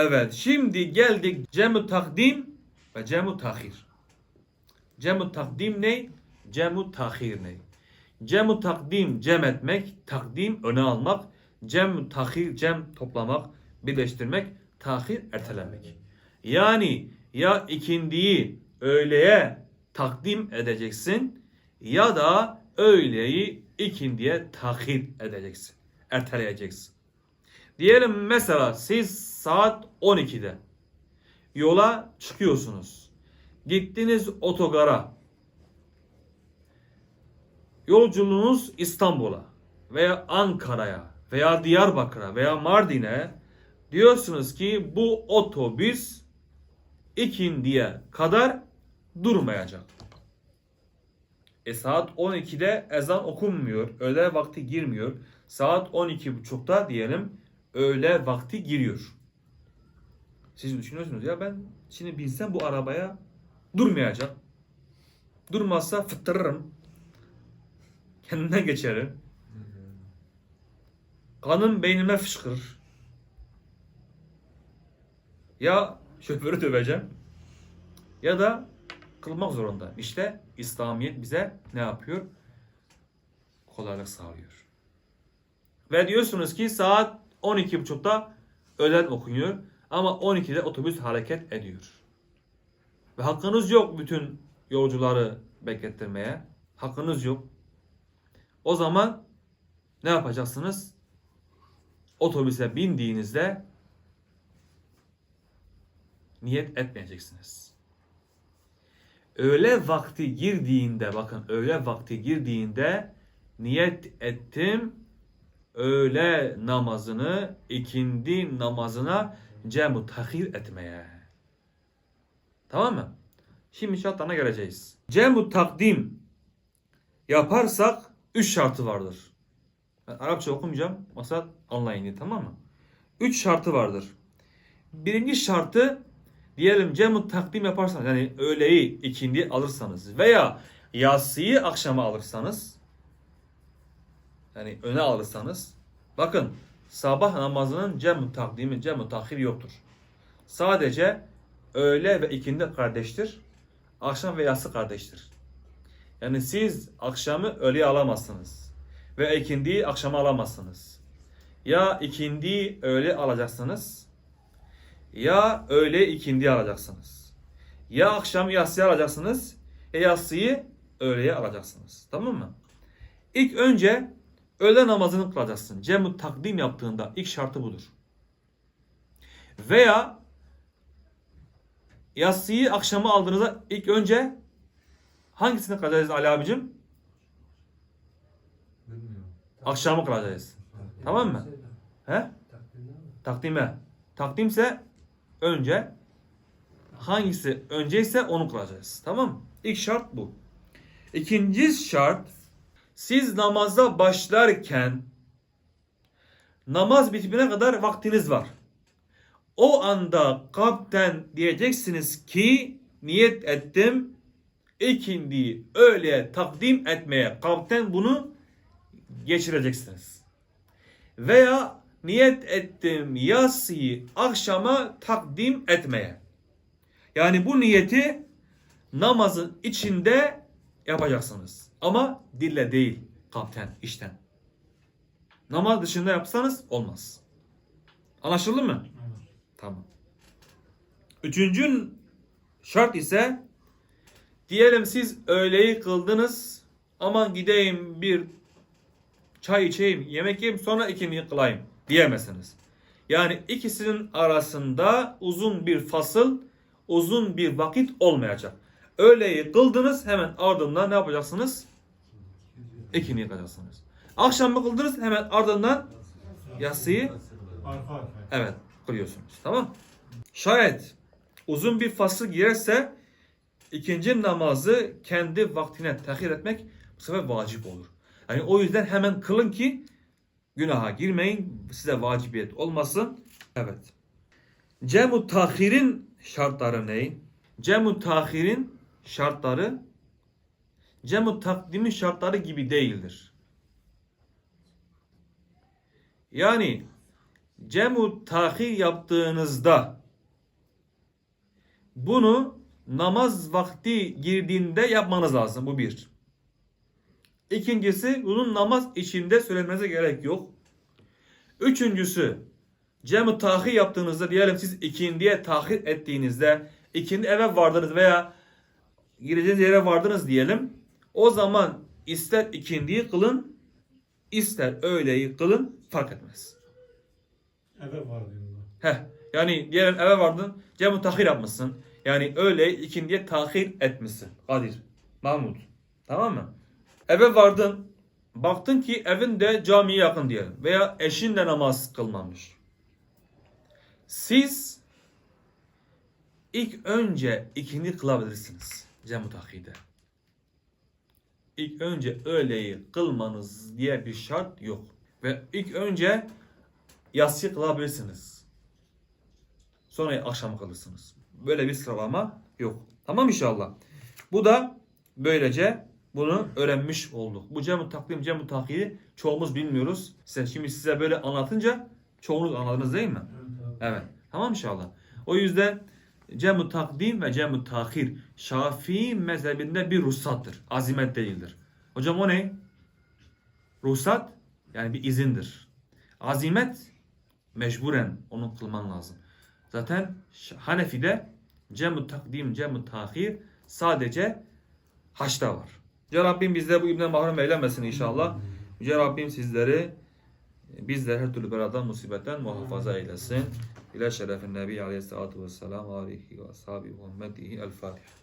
Evet şimdi geldik cemu takdim ve cemu tahir. Cemu takdim ne? Cemu tahir ne? Cemu takdim cem etmek, takdim öne almak, cem tahir cem toplamak, birleştirmek, tahir ertelemek. Yani ya ikindiyi öğleye takdim edeceksin ya da öğleyi ikindiye tahir edeceksin. Erteleyeceksin. Diyelim mesela siz saat 12'de yola çıkıyorsunuz. Gittiniz otogara. Yolculuğunuz İstanbul'a veya Ankara'ya veya Diyarbakır'a veya Mardin'e diyorsunuz ki bu otobüs ikindiye kadar durmayacak. E saat 12'de ezan okunmuyor. Öğle vakti girmiyor. Saat 12.30'da diyelim öğle vakti giriyor. Siz düşünüyorsunuz ya ben şimdi binsem bu arabaya durmayacak. Durmazsa fıttırırım. Kendimden geçerim. Kanım beynime fışkırır. Ya şoförü döveceğim ya da kılmak zorunda. İşte İslamiyet bize ne yapıyor? Kolaylık sağlıyor. Ve diyorsunuz ki saat 12.30'da öğlen okunuyor ama 12'de otobüs hareket ediyor. Ve hakkınız yok bütün yolcuları beklettirmeye. Hakkınız yok. O zaman ne yapacaksınız? Otobüse bindiğinizde niyet etmeyeceksiniz. Öğle vakti girdiğinde bakın öğle vakti girdiğinde niyet ettim öğle namazını ikindi namazına cemu tahir etmeye. Tamam mı? Şimdi şartlarına geleceğiz. Cemu takdim yaparsak üç şartı vardır. Ben Arapça okumayacağım. Maksat anlayın diye tamam mı? Üç şartı vardır. Birinci şartı diyelim cemu takdim yaparsanız yani öğleyi ikindi alırsanız veya yatsıyı akşama alırsanız yani öne alırsanız bakın sabah namazının cem takdimi cem tahir yoktur. Sadece öğle ve ikindi kardeştir. Akşam ve yatsı kardeştir. Yani siz akşamı öğleye alamazsınız. Ve ikindiyi akşama alamazsınız. Ya ikindiyi öğle alacaksınız. Ya öğle ikindi alacaksınız. Ya akşam yatsıyı alacaksınız. Ya yatsıyı öğleye alacaksınız. Tamam mı? İlk önce öğle namazını kılacaksın. Cemu takdim yaptığında ilk şartı budur. Veya yatsıyı akşama aldığınızda ilk önce hangisini kılacağız Ali abicim? Bilmiyorum. Akşamı kılacağız. Tamam mı? He? Takdime. Takdimse önce hangisi önceyse onu kılacağız. Tamam mı? İlk şart bu. İkinci şart siz namaza başlarken namaz bitimine kadar vaktiniz var. O anda kalpten diyeceksiniz ki niyet ettim ikindiyi öğleye takdim etmeye kalpten bunu geçireceksiniz. Veya niyet ettim yatsıyı akşama takdim etmeye. Yani bu niyeti namazın içinde yapacaksınız. Ama dille değil, kalpten, işten. Namaz dışında yapsanız olmaz. Anlaşıldı mı? Tamam. Üçüncü şart ise diyelim siz öğleyi kıldınız aman gideyim bir çay içeyim, yemek yiyeyim sonra ikindi kılayım diyemezsiniz. Yani ikisinin arasında uzun bir fasıl, uzun bir vakit olmayacak. Öğleyi kıldınız hemen ardından ne yapacaksınız? İkindi yıkacaksınız. Akşam mı kıldınız hemen ardından yatsıyı. Evet kılıyorsunuz. Tamam. Şayet uzun bir fasıl girerse ikinci namazı kendi vaktine tehir etmek bu sefer vacip olur. Yani o yüzden hemen kılın ki günaha girmeyin. Size vacibiyet olmasın. Evet. Cemu tahirin şartları ne? Cemu tahirin şartları cemu takdimin şartları gibi değildir. Yani cemu tahir yaptığınızda bunu namaz vakti girdiğinde yapmanız lazım. Bu bir. İkincisi bunun namaz içinde söylemenize gerek yok. Üçüncüsü cem-i tahir yaptığınızda diyelim siz ikindiye tahir ettiğinizde ikindi eve vardınız veya gireceğiniz yere vardınız diyelim. O zaman ister ikindiyi kılın ister öğleyi kılın fark etmez. Eve vardığında. Heh, yani diyelim eve vardın cem-i tahir yapmışsın. Yani öğleyi ikindiye tahir etmişsin. Kadir, Mahmut. Tamam mı? Eve vardın. Baktın ki evin de camiye yakın diyelim. Veya eşin de namaz kılmamış. Siz ilk önce ikindi kılabilirsiniz. Cem-i tahirde. İlk önce öğleyi kılmanız diye bir şart yok. Ve ilk önce yatsı kılabilirsiniz. Sonra akşam kılırsınız. Böyle bir sıralama yok. Tamam inşallah. Bu da böylece bunu öğrenmiş olduk. Bu cem takdim, cem tahiri çoğumuz bilmiyoruz. Size, şimdi size böyle anlatınca çoğunuz anladınız değil mi? Evet. Tamam inşallah. O yüzden cem takdim ve cem tahir Şafii mezhebinde bir ruhsattır. Azimet değildir. Hocam o ne? Ruhsat yani bir izindir. Azimet mecburen onu kılman lazım. Zaten Hanefi'de cem takdim, cem tahir sadece haçta var. Yüce Rabbim bizleri bu ibne mahrum eylemesin inşallah. Yüce Rabbim sizleri bizleri her türlü beladan musibetten muhafaza eylesin. İlâ şerefin Nebi Aleyhisselatü Vesselam Aleyhi ve Ashabi Muhammedihi El Fatiha.